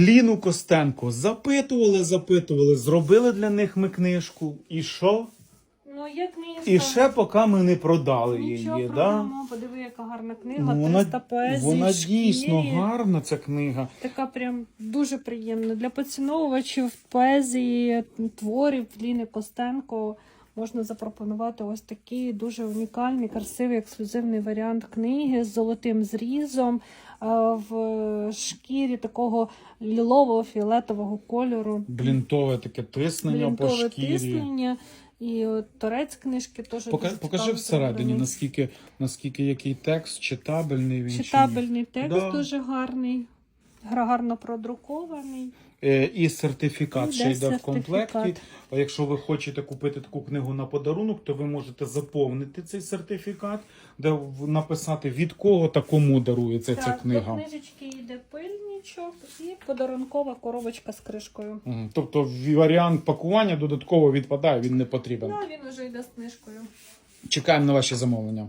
Ліну Костенко запитували, запитували, зробили для них ми книжку. І що? Ну, є книжка. І ще поки ми не продали Нічого її. Да? продамо, подиви, яка гарна книга, Ну, вона 300 поезій. вона в дійсно гарна, ця книга. Така прям дуже приємна. Для поціновувачів поезії, творів Ліни Костенко можна запропонувати ось такий дуже унікальний, красивий, ексклюзивний варіант книги з золотим зрізом е, в шкірі такого лілового фіолетового кольору. Блінтове таке тиснення по Блінтове шкірі. тиснення. І от торець книжки теж Пока, покажи всередині, наскільки, наскільки який текст, читабельний він. чи ні. Текст Да. дуже гарний, гра- гарно продрукований. Е, І сертифікат Іде ще йде в сертифікат. комплекті. А якщо ви хочете купити таку книгу на подарунок, то ви можете заповнити цей сертифікат, де в- написати від кого та кому дарується ця Так, книга. Книжечки йде і подарункова коробочка з кришкою. Мгм. Тобто варіант пакування додатково відпадає, він не потрібен. Да, він уже йде з книжкою. Чекаємо на ваші замовлення.